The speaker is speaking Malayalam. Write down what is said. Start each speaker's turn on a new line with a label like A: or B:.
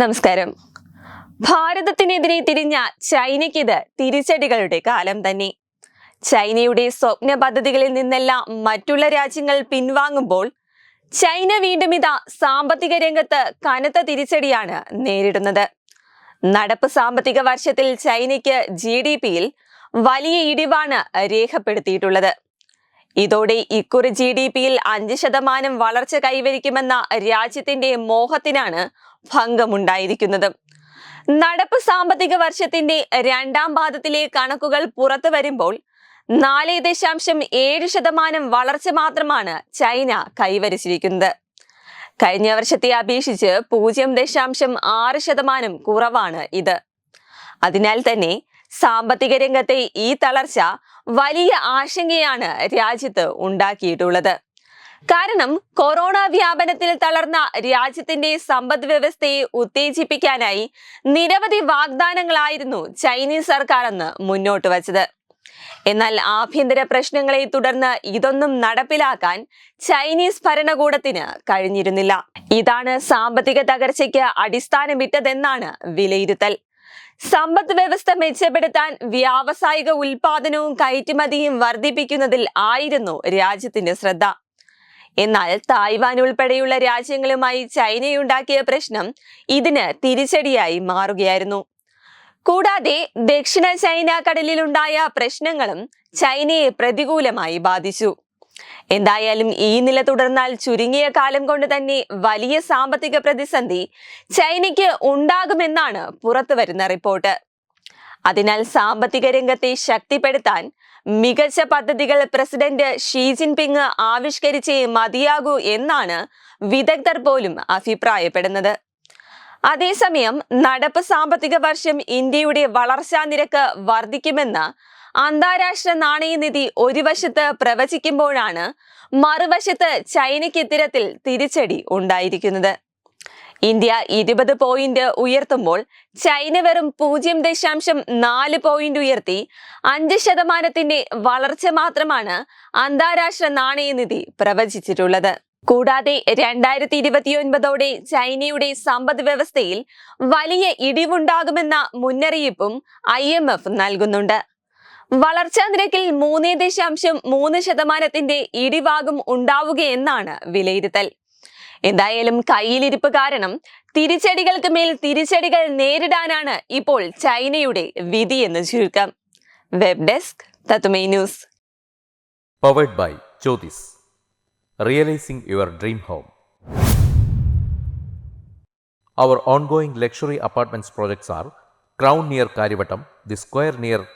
A: നമസ്കാരം. ഭാരതത്തിനെതിരെ തിരിഞ്ഞ ചൈനയ്ക്കിത് തിരിച്ചടികളുടെ കാലം തന്നെ. ചൈനയുടെ സ്വപ്ന പദ്ധതികളിൽ നിന്നെല്ലാം മറ്റുള്ള രാജ്യങ്ങൾ പിൻവാങ്ങുമ്പോൾ ചൈന വീണ്ടും ഇതാ സാമ്പത്തിക രംഗത്ത് കനത്ത തിരിച്ചടിയാണ് നേരിടുന്നത്. നടപ്പ് സാമ്പത്തിക വർഷത്തിൽ ചൈനയ്ക്ക് ജി ഡി പിയിൽ വലിയ ഇടിവാണ് രേഖപ്പെടുത്തിയിട്ടുള്ളത്. ഇതോടെ ഇക്കുറി ജി ഡി പിയിൽ അഞ്ച് ശതമാനം വളർച്ച കൈവരിക്കുമെന്ന രാജ്യത്തിന്റെ മോഹത്തിനാണ് ഭംഗമുണ്ടായിരിക്കുന്നത്. നടപ്പ് സാമ്പത്തിക വർഷത്തിന്റെ രണ്ടാം പാദത്തിലെ കണക്കുകൾ പുറത്തു വരുമ്പോൾ നാല് ദശാംശം ഏഴ് ശതമാനം വളർച്ച മാത്രമാണ് ചൈന കൈവരിച്ചിരിക്കുന്നത്. കഴിഞ്ഞ വർഷത്തെ അപേക്ഷിച്ച് പൂജ്യം ദശാംശം ആറ് ശതമാനം കുറവാണ് ഇത്. അതിനാൽ തന്നെ സാമ്പത്തിക രംഗത്തെ ഈ തളർച്ച വലിയ ആശങ്കയാണ് രാജ്യത്ത് ഉണ്ടാക്കിയിട്ടുള്ളത്. കാരണം കൊറോണ വ്യാപനത്തിൽ തളർന്ന രാജ്യത്തിന്റെ സമ്പദ് വ്യവസ്ഥയെ ഉത്തേജിപ്പിക്കാനായി നിരവധി വാഗ്ദാനങ്ങളായിരുന്നു ചൈനീസ് സർക്കാർ അന്ന് മുന്നോട്ട് വച്ചത്. എന്നാൽ ആഭ്യന്തര പ്രശ്നങ്ങളെ തുടർന്ന് ഇതൊന്നും നടപ്പിലാക്കാൻ ചൈനീസ് ഭരണകൂടത്തിന് കഴിഞ്ഞിരുന്നില്ല. ഇതാണ് സാമ്പത്തിക തകർച്ചയ്ക്ക് അടിസ്ഥാനമിട്ടതെന്നാണ് വിലയിരുത്തൽ. സമ്പദ് വ്യവസ്ഥ മെച്ചപ്പെടുത്താൻ വ്യാവസായിക ഉൽപാദനവും കയറ്റുമതിയും വർദ്ധിപ്പിക്കുന്നതിൽ ആയിരുന്നു രാജ്യത്തിന്റെ ശ്രദ്ധ. എന്നാൽ തായ്വാൻ ഉൾപ്പെടെയുള്ള രാജ്യങ്ങളുമായി ചൈനയുണ്ടാക്കിയ പ്രശ്നം ഇതിന് തിരിച്ചടിയായി മാറുകയായിരുന്നു. കൂടാതെ ദക്ഷിണ ചൈന കടലിലുണ്ടായ പ്രശ്നങ്ങളും ചൈനയെ പ്രതികൂലമായി ബാധിച്ചു. എന്തായാലും ഈ നില തുടർന്നാൽ ചുരുങ്ങിയ കാലം കൊണ്ട് തന്നെ വലിയ സാമ്പത്തിക പ്രതിസന്ധി ചൈനയ്ക്ക് ഉണ്ടാകുമെന്നാണ് പുറത്തുവരുന്ന റിപ്പോർട്ട്. അതിനാൽ സാമ്പത്തിക രംഗത്തെ ശക്തിപ്പെടുത്താൻ മികച്ച പദ്ധതികൾ പ്രസിഡന്റ് ഷീ ജിൻപിങ് ആവിഷ്കരിച്ചേ മതിയാകൂ എന്നാണ് വിദഗ്ധർ പോലും അഭിപ്രായപ്പെടുന്നത്. അതേസമയം നടപ്പ് സാമ്പത്തിക വർഷം ഇന്ത്യയുടെ വളർച്ചാ നിരക്ക് വർദ്ധിക്കുമെന്ന് അന്താരാഷ്ട്ര നാണയനിധി ഒരു വശത്ത് പ്രവചിക്കുമ്പോഴാണ് മറുവശത്ത് ചൈനയ്ക്ക് ഇത്തരത്തിൽ തിരിച്ചടി ഉണ്ടായിരിക്കുന്നത്. ഇന്ത്യ ഇരുപത് പോയിന്റ് ഉയർത്തുമ്പോൾ ചൈന വെറും പൂജ്യം ദശാംശം നാല് പോയിന്റ് ഉയർത്തി അഞ്ച് ശതമാനത്തിന്റെ വളർച്ച മാത്രമാണ് അന്താരാഷ്ട്ര നാണയനിധി പ്രവചിച്ചിട്ടുള്ളത്. കൂടാതെ രണ്ടായിരത്തി ഇരുപത്തിയൊൻപതോടെ ചൈനയുടെ സമ്പദ് വ്യവസ്ഥയിൽ വലിയ ഇടിവുണ്ടാകുമെന്ന മുന്നറിയിപ്പും ഐ നൽകുന്നുണ്ട്. വളർച്ചാ നിരക്കിൽ മൂന്ന് ദശാംശം മൂന്ന് ശതമാനത്തിന്റെ ഇടിവാകും ഉണ്ടാവുകയെന്നാണ് വിലയിരുത്തൽ. എന്തായാലും കയ്യിലിരിപ്പ് കാരണം തിരിച്ചടികൾക്ക് മേൽ തിരിച്ചടികൾ നേരിടാനാണ് ഇപ്പോൾ ചൈനയുടെ വിധി എന്ന് ചുരുക്കം. Web desk news.
B: Powered by Jyothis realising your dream home our ongoing luxury apartments projects are crown near Karyavattom the square luxury